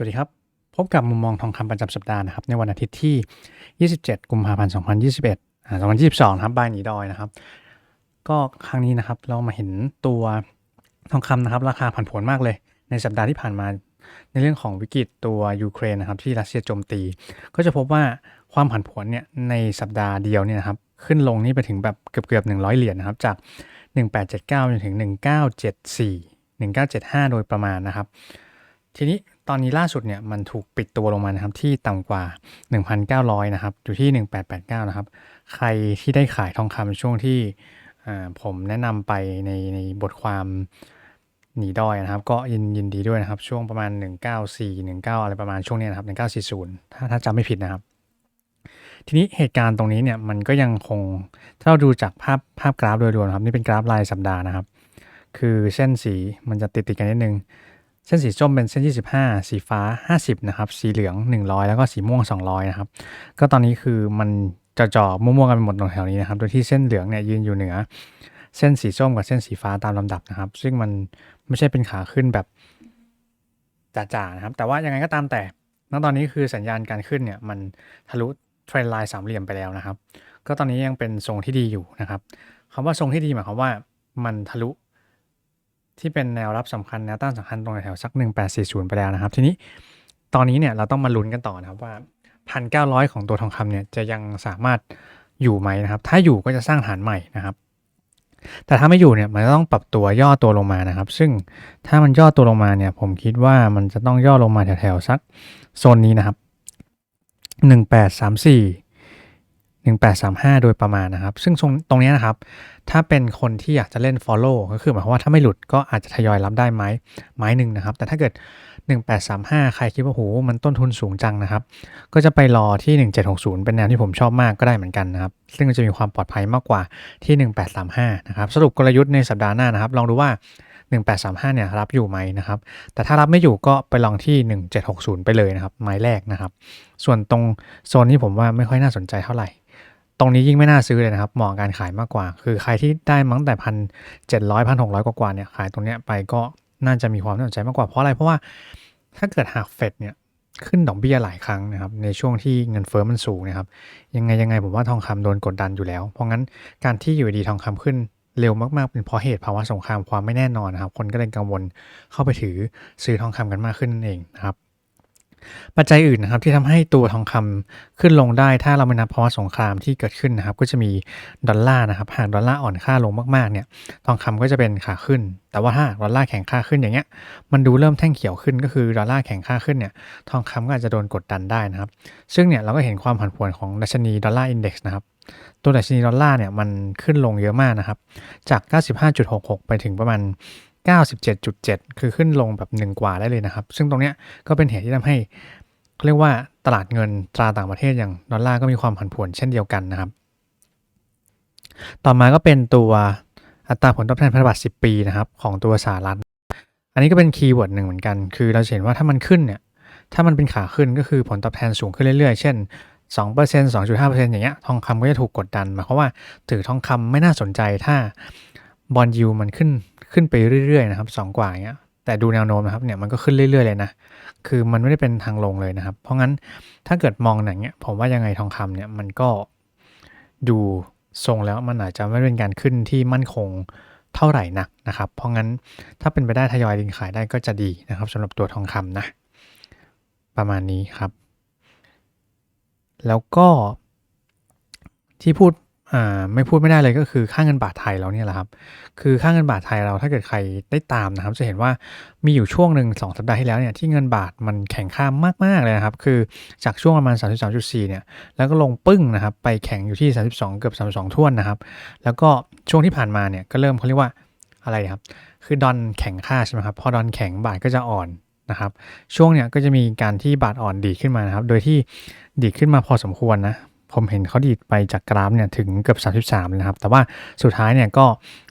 วัสดีครับ พบกับมุมมองทองคำประจำสัปดาห์นะครับในวันอาทิตย์ที่ 27 กุมภาพันธ์ 2021อ่า2022นะครับบายหนีดอยนะครับ ก็ครั้งนี้นะครับเรามาเห็นตัวทองคำนะครับราคาผันผวนมากเลย ในสัปดาห์ที่ผ่านมา ในเรื่องของวิกฤตตัวยูเครนนะครับที่รัสเซียโจมตี ก็จะพบว่าความผันผวนเนี่ยในสัปดาห์เดียวเนี่ยนะครับขึ้นลงนี่ไปถึงแบบเกือบเกือบ100 เหรียญนะครับจาก 1879จนถึง 1974 1975 โดยประมาณนะครับ ทีนี้ ตอนนี้ล่าสุดเนี่ยมันถูกปิดตัวลงมานะครับที่ต่ำกว่า 1,900 นะครับ อยู่ที่ 1889 นะครับ ใครที่ได้ขายทองคำช่วงที่ผมแนะนำไปในในบทความหนีดอยนะครับ ก็ยินยินดีด้วยนะครับ ช่วงประมาณ 194 19 อะไรประมาณช่วงนี้นะครับ 1940 ถ้าถ้าจำไม่ผิดนะครับ ทีนี้เหตุการณ์ตรงนี้เนี่ยมันก็ยังคงถ้าเราดูจากภาพภาพกราฟโดยรวมครับ นี่เป็นกราฟรายสัปดาห์นะครับ คือเส้นสีมันจะติดติดกันนิดนึง เส้นสีส้มเป็นเส้น 25 สีฟ้า 50 นะครับ สีเหลือง 100 แล้วก็สีม่วง 200 นะครับ ก็ตอนนี้คือมันจะจ่อมั่วๆกันไปหมดตรงแถวนี้นะครับ โดยที่เส้นเหลืองเนี่ยยืนอยู่เหนือ เส้นสีส้มกับเส้นสีฟ้าตามลำดับนะครับ ซึ่งมันไม่ใช่เป็นขาขึ้นแบบจ๋าๆนะครับ แต่ว่ายังไงก็ตามแต่ ณ ตอนนี้คือสัญญาณการขึ้นเนี่ยมันทะลุเทรนไลน์สามเหลี่ยมไปแล้วนะครับ ก็ตอนนี้ยังเป็นทรงที่ดีอยู่นะครับคำว่าทรงที่ดีหมายความว่ามันทะลุ ที่เป็นแนวรับสำคัญแนวต้านสำคัญตรงแถวสัก 1840 ไปแล้วนะครับ ทีนี้ตอนนี้เนี่ยเราต้องมาลุ้นกันต่อนะครับว่า 1,900 ของตัวทองคำเนี่ยจะยังสามารถอยู่ไหมนะครับ ถ้าอยู่ก็จะสร้างฐานใหม่นะครับ แต่ถ้าไม่อยู่เนี่ยมันต้องปรับตัวย่อตัวลงมานะครับ ซึ่งถ้ามันย่อตัวลงมาเนี่ย ผมคิดว่ามันจะต้องย่อลงมาแถวๆสักโซนนี้นะครับ 1834 1835 โดยประมาณนะครับ ซึ่งตรงตรงนี้นะครับ ถ้าเป็นคนที่อยากจะเล่น follow ก็คือหมายความว่าถ้าไม่หลุดก็อาจจะทยอยรับได้ไม้ไม้หนึ่งนะครับ แต่ถ้าเกิด 1835 ใครคิดว่าโหมันต้นทุนสูงจังนะครับ ก็จะไปรอที่ 1760 เป็นแนวที่ผมชอบมากก็ได้เหมือนกันนะครับ ซึ่งจะมีความปลอดภัยมากกว่าที่ 1835 นะครับ สรุปกลยุทธ์ในสัปดาห์หน้านะครับ ลองดูว่า 1835 เนี่ยรับอยู่ไหมนะครับ แต่ถ้ารับไม่อยู่ก็ไปลองที่ 1760 ไปเลยนะครับ ไม้แรกนะครับ ส่วนตรงโซนนี้ผมว่าไม่ค่อยน่าสนใจเท่าไหร่ ตรงนี้ยิ่งไม่น่าซื้อเลยนะครับเหมาะการขายมากกว่า คือใครที่ได้มั้งแต่พันเจ็ดร้อยพันหกร้อยกว่าเนี่ยขายตรงเนี้ยไปก็น่าจะมีความน่าสนใจมากกว่าเพราะอะไรเพราะว่าถ้าเกิดหากเฟดเนี่ยขึ้นดอกเบี้ยหลายครั้งนะครับในช่วงที่เงินเฟ้อมันสูงนะครับยังไงยังไงผมว่าทองคำโดนกดดันอยู่แล้ว เพราะงั้นการที่อยู่ดีทองคำขึ้นเร็วมากๆ เป็นเพราะเหตุภาวะสงครามความไม่แน่นอนนะครับ คนก็เลยกังวลเข้าไปถือซื้อทองคำกันมากขึ้นนั่นเองนะครับ ปัจจัยอื่นนะครับที่ทำให้ตัวทองคำขึ้นลงได้ ถ้าเราไม่นับภาวะสงครามที่เกิดขึ้นนะครับ ก็จะมีดอลลาร์นะครับ หากดอลลาร์อ่อนค่าลงมากๆเนี่ย ทองคำก็จะเป็นขาขึ้น แต่ว่าถ้าดอลลาร์แข็งค่าขึ้นอย่างเงี้ย มันดูเริ่มแท่งเขียวขึ้นก็คือดอลลาร์แข็งค่าขึ้นเนี่ย ทองคำก็อาจจะโดนกดดันได้นะครับ ซึ่งเนี่ยเราก็เห็นความผันผวนของดัชนีดอลลาร์อินเด็กซ์นะครับตัวดัชนีดอลลาร์เนี่ยมันขึ้นลงเยอะมากนะครับ จาก 95.66 ไปถึงประมาณ 97.7 คือขึ้นลงแบบหนึ่งกว่าได้เลยนะครับ ซึ่งตรงเนี้ยก็เป็นเหตุที่ทำให้เขาเรียกว่าตลาดเงินตราต่างประเทศอย่างดอลลาร์ก็มีความผันผวนเช่นเดียวกันนะครับ ต่อมาก็เป็นตัวอัตราผลตอบแทนพันธบัตร 10 ปีนะครับของตัวสหรัฐ อันนี้ก็เป็นคีย์เวิร์ดหนึ่งเหมือนกัน คือเราเห็นว่าถ้ามันขึ้นเนี่ย ถ้ามันเป็นขาขึ้นก็คือผลตอบแทนสูงขึ้นเรื่อยๆ เช่น 2% 2.5%อย่างเงี้ย ทองคำก็จะถูกกดดันหมายความว่าถือทองคำไม่น่าสนใจถ้าบอลยูมันขึ้น ขึ้นไปเรื่อยๆนะครับสองกว่าอย่างเงี้ยแต่ดูแนวโน้มนะครับเนี่ยมันก็ขึ้นเรื่อยๆเลยนะคือมันไม่ได้เป็นทางลงเลยนะครับ เพราะงั้นถ้าเกิดมองอย่างเงี้ยผมว่ายังไงทองคำเนี่ยมันก็ดูทรงแล้วมันอาจจะไม่เป็นการขึ้นที่มั่นคงเท่าไหร่นักนะครับ เพราะงั้นถ้าเป็นไปได้ทยอยดึงขายได้ก็จะดีนะครับสำหรับตัวทองคำนะ ประมาณนี้ครับ แล้วก็ที่พูด ไม่พูดไม่ได้เลยก็คือค่าเงินบาทไทยเราเนี่ยแหละครับ คือค่าเงินบาทไทยเราถ้าเกิดใครได้ตามนะครับ จะเห็นว่ามีอยู่ช่วงหนึ่งสองสัปดาห์ที่แล้วเนี่ยที่เงินบาทมันแข็งค่ามากๆเลยนะครับ คือจากช่วงประมาณ 33.4 เนี่ย แล้วก็ลงปึ้งนะครับ ไปแข็งอยู่ที่ 32 เกือบ 32ท่วนนะครับ แล้วก็ช่วงที่ผ่านมาเนี่ยก็เริ่มเขาเรียกว่าอะไรครับ คือดอลแข็งค่าใช่ไหมครับ พอดอลแข็งบาทก็จะอ่อนนะครับช่วงเนี้ยก็จะมีการที่บาทอ่อนดีขึ้นมานะครับ โดยที่ดีขึ้นมาพอสมควรนะ ผมเห็นเขาดีดไปจากกราฟเนี่ยถึงเกือบ 33 นะครับ แต่ว่าสุดท้ายเนี่ยก็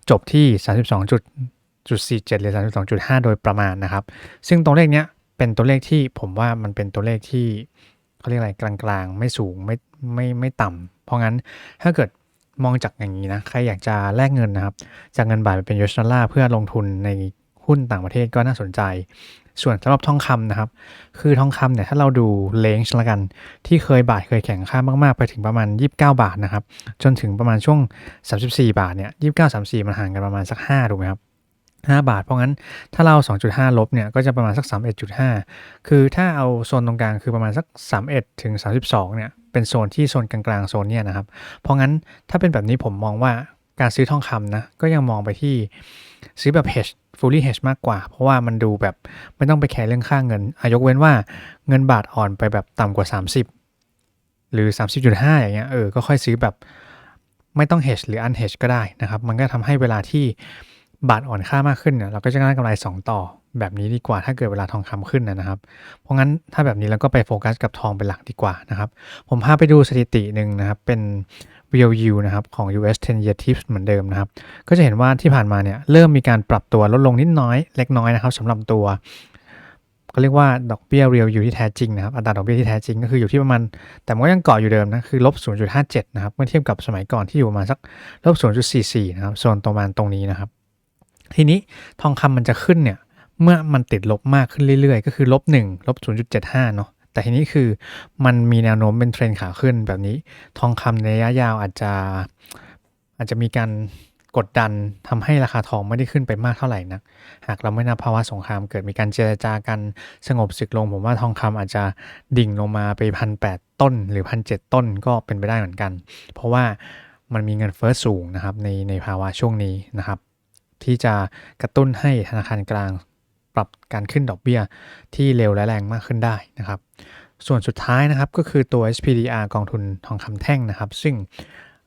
จบที่ 32.47หรือ32.5 โดยประมาณนะครับ ซึ่งตัวเลขเนี้ยเป็นตัวเลขที่ผมว่ามันเป็นตัวเลขที่เขาเรียกอะไรกลางๆ ไม่สูงไม่ไม่ไม่ต่ำเพราะงั้นถ้าเกิดมองจากอย่างนี้นะ ใครอยากจะแลกเงินนะครับ จากเงินบาทไปเป็นยูเอสดอลลาร์เพื่อลงทุนในหุ้นต่างประเทศก็น่าสนใจ ส่วนสำหรับทองคำนะครับ คือทองคำเนี่ยถ้าเราดูเลนจ์ละกัน ที่เคยบาทเคยแข็งค่ามากๆ ไปถึงประมาณ 29 บาทนะครับ จนถึงประมาณช่วง 34 บาทเนี่ย29 34มันห่างกันประมาณสัก5ถูกไหมครับ5 บาท เพราะงั้นถ้าเรา 2.5 ลบเนี่ยก็จะประมาณสัก 31.5 คือถ้าเอาโซนตรงกลางคือประมาณสัก 31 ถึง 32 เนี่ยเป็นโซนที่โซนกลางๆโซนเนี่ยนะครับ เพราะงั้นถ้าเป็นแบบนี้ผมมองว่าการซื้อทองคำนะก็ยังมองไปที่ ซื้อแบบ hedge fully hedge มากกว่า เพราะว่ามันดูแบบไม่ต้องไปแคร์เรื่องค่าเงินอายกเว้นว่าเงินบาทอ่อนไปแบบต่ำกว่า 30 หรือ 30.5 อย่างเงี้ยเออก็ค่อยซื้อแบบไม่ต้อง hedge หรือ unhedge ก็ได้นะครับ มันก็ทำให้เวลาที่บาทอ่อนค่ามากขึ้นเนี่ยเราก็จะได้กำไร 2 ต่อแบบนี้ดีกว่าถ้าเกิดเวลาทองคำขึ้นนะครับ เพราะงั้นถ้าแบบนี้เราก็ไปโฟกัสกับทองเป็นหลักดีกว่านะครับ ผมพาไปดูสถิติหนึ่งนะครับ เป็น real yield นะครับของ US 10 year tips เหมือนเดิมนะครับ ก็จะเห็นว่าที่ผ่านมาเนี่ยเริ่มมีการปรับตัวลดลงนิดน้อยเล็กน้อยนะครับสำหรับตัวก็เรียกว่าดอกเบี้ย real yield ที่แท้จริงนะครับอัตราดอกเบี้ยที่แท้จริงก็คืออยู่ที่ประมาณ แต่มันก็ยังเกาะอยู่เดิมนะคือลบ 0.57 นะครับเมื่อเทียบกับสมัยก่อนที่อยู่ประมาณสักลบ 0.44 นะครับโซนประมาณตรงนี้นะครับ ทีนี้ทองคำมันจะขึ้นเนี่ยเมื่อมันติดลบมากขึ้นเรื่อยๆ ก็คือลบ1ลบ0.75 เนาะ แต่ทีนี้คือมันมีแนวโน้มเป็นเทรนขาขึ้นแบบนี้ ทองคำในระยะยาวอาจจะอาจจะมีการกดดันทำให้ราคาทองไม่ได้ขึ้นไปมากเท่าไหร่นักหากเราไม่นับภาวะสงครามเกิดมีการเจรจากันสงบศึกลง ผมว่าทองคำอาจจะดิ่งลงมาไปพันแปดต้นหรือพันเจ็ดต้นก็เป็นไปได้เหมือนกัน เพราะว่ามันมีเงินเฟ้อสูงนะครับในในภาวะช่วงนี้นะครับ ที่จะกระตุ้นให้ธนาคารกลาง รับการขึ้นดอกเบี้ยที่เร็วและแรงมากขึ้นได้นะครับ ส่วนสุดท้ายนะครับก็คือตัว SPDR กองทุนทองคำแท่งนะครับ ซึ่ง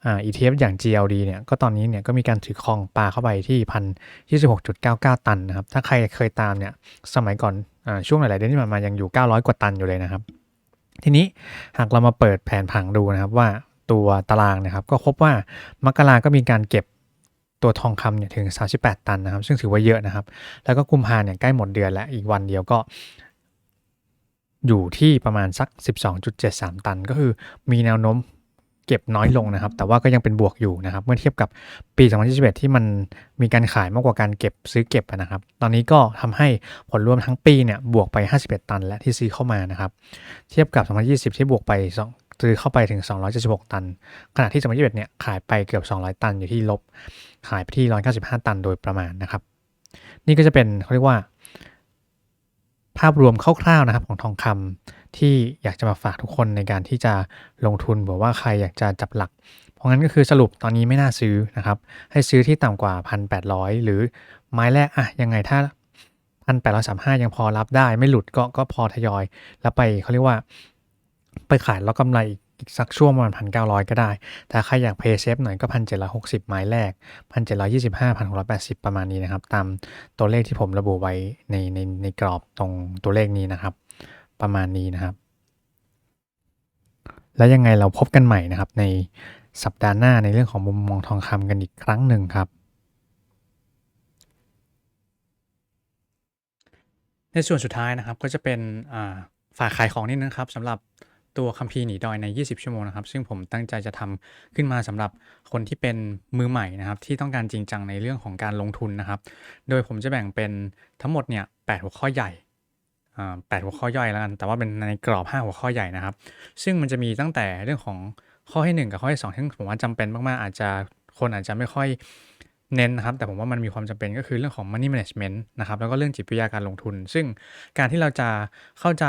อ่า ETF อย่าง GLD เนี่ยก็ตอนนี้เนี่ยก็มีการถือครองปลาเข้าไปที่พันยี่สิบหกจุดเก้าเก้าตันนะครับ ถ้าใครเคยตามเนี่ยสมัยก่อนอ่าช่วงหลาย ๆ เดือนที่ผ่านมายังอยู่ 900 กว่าตันอยู่เลยนะครับ ทีนี้หากเรามาเปิดแผนผังดูนะครับว่าตัวตารางนะครับ ก็พบว่ามกราก็มีการเก็บ ตัวทองคำเนี่ยถึง 38 ตันนะครับ ซึ่งถือว่าเยอะนะครับ แล้วก็กุมภาเนี่ยใกล้หมดเดือนแล้ว อีกวันเดียวก็ อยู่ที่ประมาณสัก 12.73 ตัน ก็คือมีแนวโน้มเก็บน้อยลงนะครับ แต่ว่าก็ยังเป็นบวกอยู่นะครับ เมื่อเทียบกับปี 2021 ที่มันมีการขายมากกว่าการเก็บซื้อเก็บนะครับ ตอนนี้ก็ทำให้ผลรวมทั้งปีเนี่ยบวกไป 51 ตันและที่ซื้อเข้ามานะครับ เทียบกับ 2020 ที่บวกไป2 ซื้อเข้าไปถึง 276 ตัน ขณะที่2021เนี่ยขายไปเกือบ 200 ตันอยู่ที่ลบ ขายไปที่ 195 ตันโดยประมาณนะครับ นี่ก็จะเป็นเขาเรียกว่า ภาพรวมคร่าวๆนะครับของทองคำที่อยากจะมาฝากทุกคนในการที่จะลงทุนบอกว่าใครอยากจะจับหลัก เพราะงั้นก็คือสรุปตอนนี้ไม่น่าซื้อนะครับ ให้ซื้อที่ต่ำกว่า 1,800 หรือไม้แรกอะยังไงถ้า1,835ยังพอรับได้ไม่หลุดก็ก็พอทยอย แล้วไปเขาเรียกว่า ไปขายแล้วกำไรอีกสักช่วงประมาณพันเก้าร้อยก็ได้ แต่ใครอยากเพย์เซฟหน่อยก็พันเจ็ดร้อยหกสิบไม้แรกพันเจ็ดร้อยี่สิบห้าพันหกร้อยแปดสิบประมาณนี้นะครับ ตามตัวเลขที่ผมระบุไว้ในในในกรอบตรงตัวเลขนี้นะครับ ประมาณนี้นะครับ แล้วยังไงเราพบกันใหม่นะครับ ในสัปดาห์หน้าในเรื่องของมุมมองทองคำกันอีกครั้งหนึ่งครับในส่วนสุดท้ายนะครับก็จะเป็นฝากขายของนิดนึงครับสำหรับ ตัวคัมภีร์หนีดอยใน 20 ชั่วโมงนะครับ ซึ่งผมตั้งใจจะทำขึ้นมาสำหรับคนที่เป็นมือใหม่นะครับ ที่ต้องการจริงจังในเรื่องของการลงทุนนะครับ โดยผมจะแบ่งเป็นทั้งหมดเนี่ยแหัวข้อใหญ่แปดหัวข้อย่อยแล้วกัน แต่ว่าเป็นในกรอบ 5 หัวข้อใหญ่นะครับ ซึ่งมันจะมีตั้งแต่เรื่องของข้อที่ 1 กับข้อที่2ที่ผมว่าจำเป็นมากๆ อาจจะคนอาจจะไม่ค่อยเน้นนะครับ แต่ผมว่ามันมีความจำเป็นก็คือเรื่องของ money management นะครับ แล้วก็เรื่องจิตวิทยาการลงทุน ซึ่งการที่เราจะเข้าใจ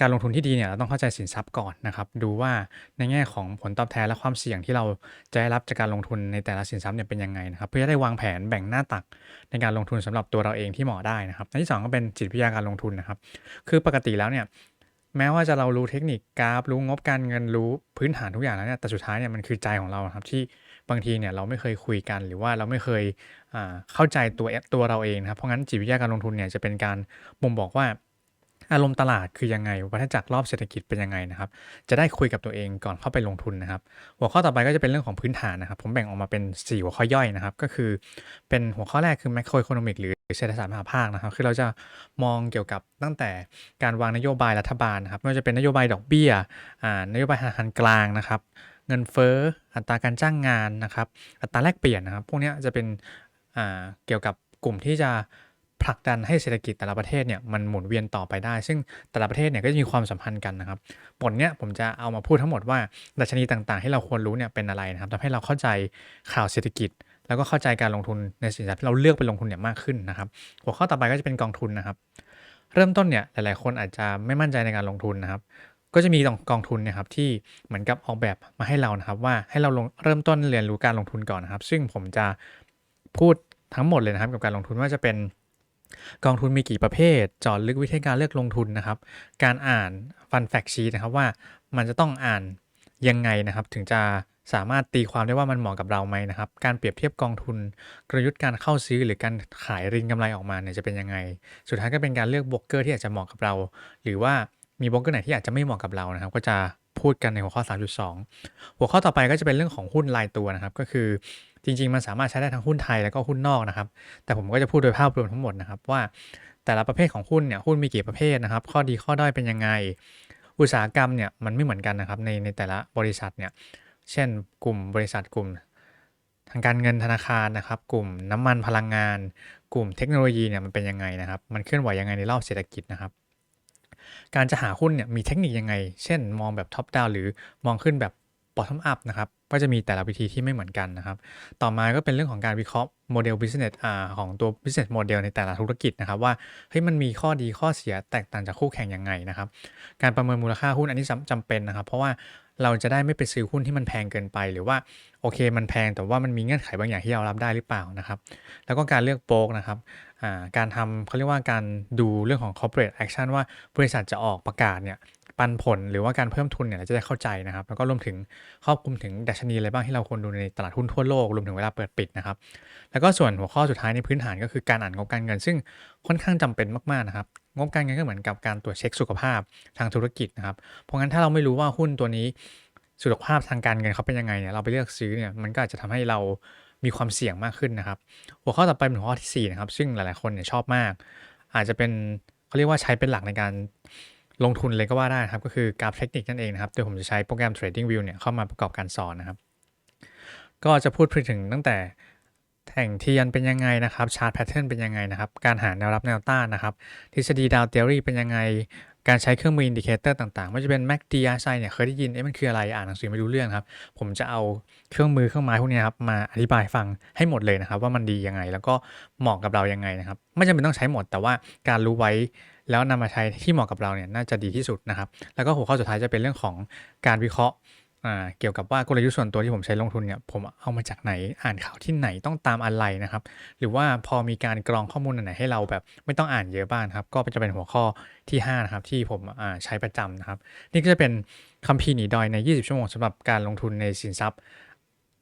การลงทุนที่ดีเนี่ยเราต้องเข้าใจสินทรัพย์ก่อนนะครับ ดูว่าในแง่ของผลตอบแทนและความเสี่ยงที่เราจะได้รับจากการลงทุนในแต่ละสินทรัพย์เนี่ยเป็นยังไงนะครับ เพื่อจะได้วางแผนแบ่งหน้าตักในการลงทุนสำหรับตัวเราเองที่เหมาะได้นะครับอันที่ 2 ก็เป็นจิตวิทยาการลงทุนนะครับ คือปกติแล้วเนี่ยแม้ว่าจะเรารู้เทคนิคกราฟรู้งบการเงินรู้พื้นฐานทุกอย่างแล้วเนี่ยแต่สุดท้ายเนี่ยมันคือใจของเราครับที่บางทีเนี่ยเราไม่เคยคุยกันหรือว่าเราไม่เคยเข้าใจตัวตัวเราเองนะครับเพราะงั้นจิตวิทยาการลงทุนเนี่ยจะเป็นการบ่งบอกว่า อารมณ์ตลาดคือยังไง วัฏจักรรอบเศรษฐกิจเป็นยังไงนะครับ จะได้คุยกับตัวเองก่อนเข้าไปลงทุนนะครับ หัวข้อต่อไปก็จะเป็นเรื่องของพื้นฐานนะครับ ผมแบ่งออกมาเป็น 4 หัวข้อย่อยนะครับ ก็คือเป็นหัวข้อแรกคือ macro economic หรือเศรษฐศาสตร์มหาภาคนะครับ คือเราจะมองเกี่ยวกับตั้งแต่การวางนโยบายรัฐบาลนะครับ ไม่ว่าจะเป็นนโยบายดอกเบี้ย นโยบายธนาคารกลางนะครับ เงินเฟ้อ อัตราการจ้างงานนะครับ อัตราแลกเปลี่ยนนะครับ พวกนี้จะเป็นเกี่ยวกับกลุ่มที่จะ ผลักดันให้เศรษฐกิจแต่ละประเทศเนี่ยมันหมุนเวียนต่อไปได้ ซึ่งแต่ละประเทศเนี่ยก็จะมีความสัมพันธ์กันนะครับบทเนี้ยผมจะเอามาพูดทั้งหมดว่าดัชนีต่างๆ ที่เราควรรู้เนี่ยเป็นอะไรนะครับทำให้เราเข้าใจข่าวเศรษฐกิจ แล้วก็เข้าใจการลงทุนในสินทรัพย์ที่เราเลือกไปลงทุนเนี่ยมากขึ้นนะครับ หัวข้อต่อไปก็จะเป็นกองทุนนะครับ เริ่มต้นเนี่ยหลายๆ คนอาจจะไม่มั่นใจในการลงทุนนะครับก็จะมีกองทุนเนะครับที่เหมือนกับออกแบบมาให้เรานะครับ ว่าให้เราลงเริ่มต้นเรียนรู้การลงทุนก่อนนะครับ ซึ่งผมจะพูดทั้งหมดเลยนะครับกับการลงทุนว่าจะเป็น กองทุนมีกี่ประเภทจอดลึกวิธีการเลือกลงทุนนะครับ การอ่านฟันแฟกชีนะครับว่ามันจะต้องอ่านยังไงนะครับ ถึงจะสามารถตีความได้ว่ามันเหมาะกับเราไหมนะครับ การเปรียบเทียบกองทุน กลยุทธ์การเข้าซื้อหรือการขายริงกำไรออกมาเนี่ยจะเป็นยังไง สุดท้ายก็เป็นการเลือกโบรกเกอร์ที่อาจจะเหมาะกับเรา หรือว่ามีโบรกเกอร์ไหนที่อาจจะไม่เหมาะกับเรานะครับ ก็จะ พูดกันในหัวข้อ 3.2 หัวข้อต่อไปก็จะเป็นเรื่องของหุ้นรายตัวนะครับ ก็คือจริง ๆ มันสามารถใช้ได้ทั้งหุ้นไทยแล้วก็หุ้นนอกนะครับ แต่ผมก็จะพูดโดยภาพรวมทั้งหมดนะครับ ว่าแต่ละประเภทของหุ้นเนี่ยหุ้นมีกี่ประเภทนะครับ ข้อดีข้อด้อยเป็นยังไง อุตสาหกรรมเนี่ยมันไม่เหมือนกันนะครับในในแต่ละบริษัทเนี่ยเช่น กลุ่มบริษัทกลุ่ม ทางการเงินธนาคารนะครับ กลุ่มน้ำมันพลังงาน กลุ่มเทคโนโลยีเนี่ยมันเป็นยังไงนะครับ มันเคลื่อนไหวยังไงในรอบเศรษฐกิจนะครับ การจะหาหุ้นเนี่ยมีเทคนิคยังไง เช่นมองแบบท็อปดาวหรือมองขึ้นแบบบอททอมอัพนะครับ ก็จะมีแต่ละวิธีที่ไม่เหมือนกันนะครับ ต่อมาก็เป็นเรื่องของการวิเคราะห์โมเดล business อ่าของตัว business model ในแต่ละธุรกิจนะครับ ว่าเฮ้ยมันมีข้อดีข้อเสียแตกต่างจากคู่แข่งยังไงนะครับ การประเมินมูลค่าหุ้นอันนี้จำเป็นนะครับ เพราะว่า เราจะได้ไม่ไปซื้อหุ้นที่มันแพงเกินไป หรือว่าโอเคมันแพงแต่ว่ามันมีเงื่อนไขบางอย่างที่เรารับได้หรือเปล่านะครับ แล้วก็การเลือกโป๊กนะครับการทำเขาเรียกว่าการดูเรื่องของ corporate action ว่าบริษัทจะออกประกาศเนี่ย ปันผลหรือว่าการเพิ่มทุนเนี่ยเราจะได้เข้าใจนะครับ แล้วก็รวมถึงครอบคลุมถึงดัชนีอะไรบ้างที่เราควรดูในตลาดหุ้นทั่วโลกรวมถึงเวลาเปิดปิดนะครับ แล้วก็ส่วนหัวข้อสุดท้ายในพื้นฐานก็คือการอ่านงบการเงิน ซึ่งค่อนข้างจำเป็นมากๆนะครับงบการเงินก็เหมือนกับการตรวจเช็คสุขภาพทางธุรกิจนะครับ เพราะงั้นถ้าเราไม่รู้ว่าหุ้นตัวนี้สุขภาพทางการเงินเขาเป็นยังไงเนี่ยเราไปเลือกซื้อเนี่ยมันก็อาจจะทำให้เรามีความเสี่ยงมากขึ้นนะครับ หัวข้อต่อไปเป็นหัวข้อที่4นะครับซึ่งหลายๆคนเนี่ยชอบมาก อาจจะเป็นเขาเรียกว่าใช้เป็นหลักในการ ลงทุนเลยก็ว่าได้ครับ ก็คือกราฟเทคนิคนั่นเองนะครับโดยผมจะใช้โปรแกรม Trading View เนี่ยเข้ามาประกอบการสอนนะครับ ก็จะพูดถึงตั้งแต่แท่งเทียนเป็นยังไงนะครับชาร์ตแพทเทิร์นเป็นยังไงนะครับ การหาแนวรับแนวต้านนะครับ ทฤษฎีดาวเทอรี่เป็นยังไง การใช้เครื่องมืออินดิเคเตอร์ต่างๆไม่ว่าจะเป็น MACD RSI เนี่ยเคยได้ยินเอ๊ะมันคืออะไรอ่านหนังสือไม่รู้เรื่องครับ ผมจะเอาเครื่องมือเครื่องไม้พวกนี้ครับมาอธิบายฟังให้หมดเลยนะครับ ว่ามันดียังไง แล้วก็เหมาะกับเรายังไงนะครับ ไม่จำเป็นต้องใช้หมดแต่ว่าการรู้ไว้ แล้วนำมาใช้ที่เหมาะกับเราเนี่ยน่าจะดีที่สุดนะครับ แล้วก็หัวข้อสุดท้ายจะเป็นเรื่องของการวิเคราะห์เกี่ยวกับว่ากลยุทธ์ส่วนตัวที่ผมใช้ลงทุนเนี่ยผมเอามาจากไหนอ่านข่าวที่ไหนต้องตามอะไรนะครับ หรือว่าพอมีการกรองข้อมูลไหนให้เราแบบไม่ต้องอ่านเยอะบ้างครับ ก็จะเป็นหัวข้อที่5นะครับที่ผมใช้ประจำนะครับ นี่ก็จะเป็นคัมภีร์หนีดอยใน 20 ชั่วโมงสำหรับการลงทุนในสินทรัพย์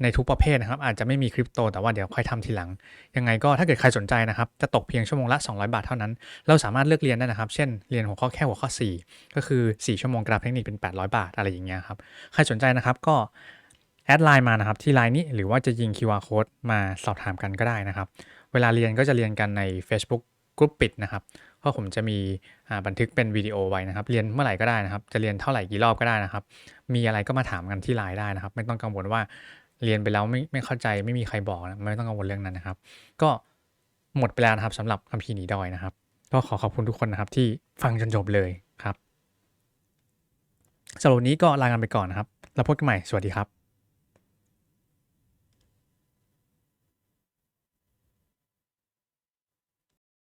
ในทุกประเภทนะครับ อาจจะไม่มีคริปโตแต่ว่าเดี๋ยวค่อยทำทีหลัง ยังไงก็ถ้าเกิดใครสนใจนะครับ จะตกเพียงชั่วโมงละ 200 บาทเท่านั้น เราสามารถเลือกเรียนได้นะครับ เช่นเรียนหัวข้อแค่หัวข้อ 4 ก็คือ 4 ชั่วโมงกราฟเทคนิคเป็น 800 บาทอะไรอย่างเงี้ยครับใครสนใจนะครับก็แอดไลน์มานะครับที่ไลน์นี้หรือว่าจะยิง QR code มาสอบถามกันก็ได้นะครับ เวลาเรียนก็จะเรียนกันใน Facebook กลุ่มปิดนะครับเพราะผมจะมีบันทึกเป็นวิดีโอไว้นะครับ เรียนเมื่อไหร่ก็ได้นะครับ จะเรียนเท่าไหร่กี่รอบก็ได้นะครับ มีอะไรก็มาถามกันที่ไลน์ได้นะครับ ไม่ต้องกังวลว่า เรียนไปแล้วไม่ไม่เข้าใจไม่มีใครบอกนะไม่ต้องกังวลเรื่องนั้นนะครับ ก็หมดไปแล้วนะครับสำหรับคัมภีร์หนีดอยนะครับ ก็ขอขอบคุณทุกคนนะครับ ที่ฟังจนจบเลยครับสำหรับวันนี้ก็ลากันไปก่อนนะครับ แล้วพบกันใหม่สวัสดีครับ